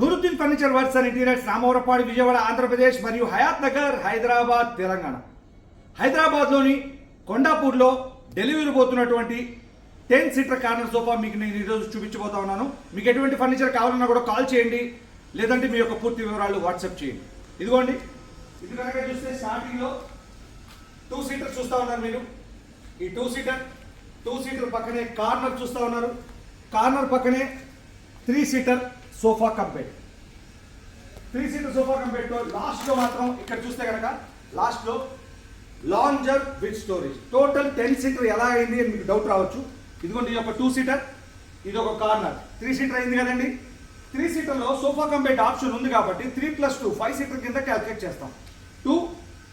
Nooruddin furniture works and interiors Ramavarappadu Vijayawada Andhra Pradesh మరియు హయాత్ నగర్ హైదరాబాద్ తెలంగాణ. హైదరాబాద్లోని కొండాపూర్లో డెలివరీ పోతున్నటువంటి టెన్ సీటర్ కార్నర్ సోఫా మీకు నేను ఈరోజు చూపించబోతా ఉన్నాను. మీకు ఎటువంటి ఫర్నిచర్ కావాలన్నా కూడా కాల్ చేయండి. లేదంటే మీ యొక్క పూర్తి వివరాలు వాట్సాప్ చేయండి. ఇదిగోండి. ఇది కనుక చూస్తే స్టార్టింగ్లో టూ సీటర్ చూస్తా ఉన్నారు మీరు. ఈ టూ సీటర్ టూ సీటర్ పక్కనే కార్నర్ చూస్తూ ఉన్నారు. కార్నర్ పక్కనే three seater sofa cum bed three seater sofa cum bed లాస్ట్లో మాత్రం ఇక్కడ చూస్తే కనుక లాస్ట్లో lounger with storage. Total ten seater ఎలా అయింది అని మీకు డౌట్ రావచ్చు. ఇదిగోండి ఇది ఒక టూ సీటర్ ఇది ఒక కార్నర్ త్రీ సీటర్ అయింది కదండి. త్రీ సీటర్లో సోఫా కంపెట్ ఆప్షన్ ఉంది కాబట్టి three plus two five seater కింద క్యాల్కులేట్ చేస్తాం. Two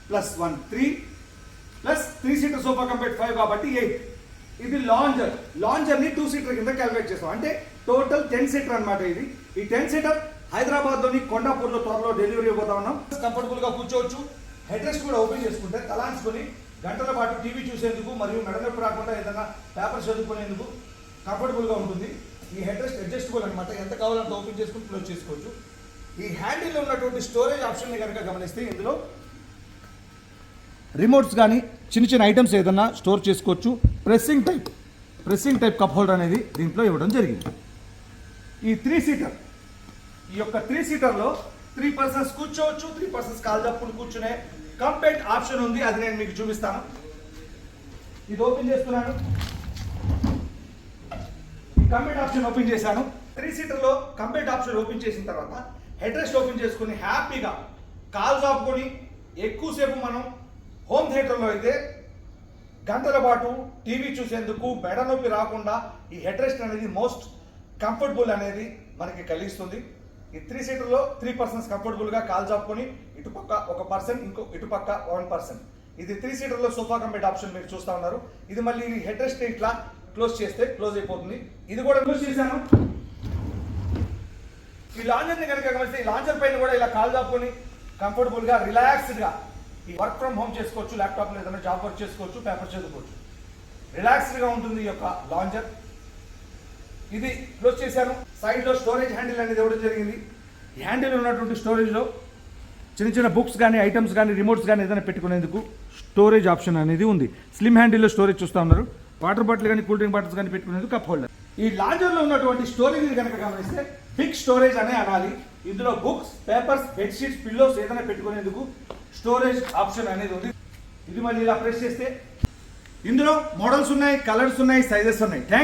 plus one three plus three seater sofa cum bed five కాబట్టి ఎయిట్ ఇది లాంజర్ లాంజర్ని టూ సీటర్ కింద క్యాలిక్యులేట్ చేస్తాం అంటే టోటల్ టెన్ సీటర్ అన్నమాట ఇది. ఈ టెన్ సీటర్ హైదరాబాద్లోని కొండాపూర్లో త్వరలో డెలివరీ ఇవ్వబోతా ఉన్నాం. కంఫర్టబుల్గా కూర్చోవచ్చు. హెడ్ రెస్ట్ కూడా ఓపెన్ చేసుకుంటే తలాంచుకొని గంటల పాటు టీవీ చూసేందుకు మరియు మెడ నొప్పి రాకుండా ఏదైనా పేపర్ చదువుకునేందుకు కంఫర్టబుల్గా ఉంటుంది. ఈ హెడ్ రెస్ట్ అడ్జస్టబుల్ అనమాట ఎంత కావాలంటే ఓపెన్ చేసుకుని క్లోజ్ చేసుకోవచ్చు. ఈ హ్యాండిల్ ఉన్నటువంటి స్టోరేజ్ ఆప్షన్ని కనుక గమనిస్తే ఇందులో రిమోట్స్ కానీ చిన్న చిన్న ఐటమ్స్ ఏదన్నా స్టోర్ చేసుకోవచ్చు. Pressing type pressing type cup holder అనేది దీంట్లో ఇవ్వడం జరిగింది. ఈ త్రీ సీటర్ ఈ యొక్క త్రీ సీటర్లో త్రీ పర్సన్స్ కూర్చోవచ్చు త్రీ పర్సన్స్ కాల్ తప్పులు కూర్చునే కంపెట్ ఆప్షన్ ఉంది. అది నేను మీకు చూపిస్తాను. ఇది ఓపెన్ చేస్తున్నాను. ఈ కంపెట్ ఆప్షన్ ఓపెన్ చేశాను. త్రీ సీటర్లో కంపెట్ ఆప్షన్ ఓపెన్ చేసిన తర్వాత హెడ్ రెస్ట్ ఓపెన్ చేసుకుని హ్యాపీగా కాల్ చాపుకొని ఎక్కువసేపు మనం హోమ్ థియేటర్లో అయితే గంటల పాటు టీవీ చూసేందుకు మెడ నొప్పి రాకుండా ఈ హెడ్ రెస్ట్ అనేది మోస్ట్ కంఫర్టబుల్ అనేది మనకి కలిగిస్తుంది. ఈ త్రీ సీటర్లో త్రీ పర్సన్స్ కంఫర్టబుల్గా కాల్ చాపుకొని ఇటుపక్క ఒక పర్సన్ ఇంకో ఇటుపక్క వన్ పర్సన్. ఇది త్రీ సీటర్లో సోఫా కంపెట్ ఆప్షన్ మీరు చూస్తూ ఉన్నారు. ఇది మళ్ళీ హెడ్ రెస్ట్ ఇట్లా క్లోజ్ చేస్తే క్లోజ్ అయిపోతుంది. ఇది కూడా క్లోజ్ చేశాను. ఈ లాంజర్ని కనుక గమనిస్తే ఈ లాంజర్ పైన కూడా ఇలా కాల్ చాపుకొని కంఫర్టబుల్గా రిలాక్స్డ్గా ఈ వర్క్ ఫ్రమ్ హోమ్ చేసుకోవచ్చు ల్యాప్టాప్లో ఏదైనా జాబ్ వర్క్ చేసుకోవచ్చు పేపర్ చదువుకోవచ్చు. రిలాక్స్డ్గా ఉంటుంది ఈ యొక్క లాంజర్ ఇది క్లోజ్ చేశాను. సైడ్లో స్టోరేజ్ హ్యాండిల్ అనేది ఇవ్వడం జరిగింది. ఈ హ్యాండిల్ ఉన్నటువంటి స్టోరేజ్లో చిన్న చిన్న బుక్స్ కానీ ఐటమ్స్ కానీ రిమోట్స్ కానీ ఏదైనా పెట్టుకునేందుకు స్టోరేజ్ ఆప్షన్ అనేది ఉంది. స్లిమ్ హ్యాండిల్లో స్టోరేజ్ చూస్తూ ఉన్నారు. వాటర్ బాటిల్ కానీ కూల్ డ్రింక్ బాటిల్స్ కానీ పెట్టుకునేందుకు కప్ హోల్డర్ ఈ లాంజర్లో ఉన్నటువంటి స్టోరేజ్ కనుక గమనిస్తే బిగ్ స్టోరేజ్ అనే అనాలి. ఇందులో బుక్స్ పేపర్స్ బెడ్షీట్స్ పిల్లోస్ ఏదైనా పెట్టుకునేందుకు స్టోరేజ్ ఆప్షన్ అనేది ఉంది. ఇది మళ్ళీ ఇలా ప్రెస్ చేస్తే ఇందులో మోడల్స్ ఉన్నాయి కలర్స్ ఉన్నాయి సైజెస్ ఉన్నాయి. థ్యాంక్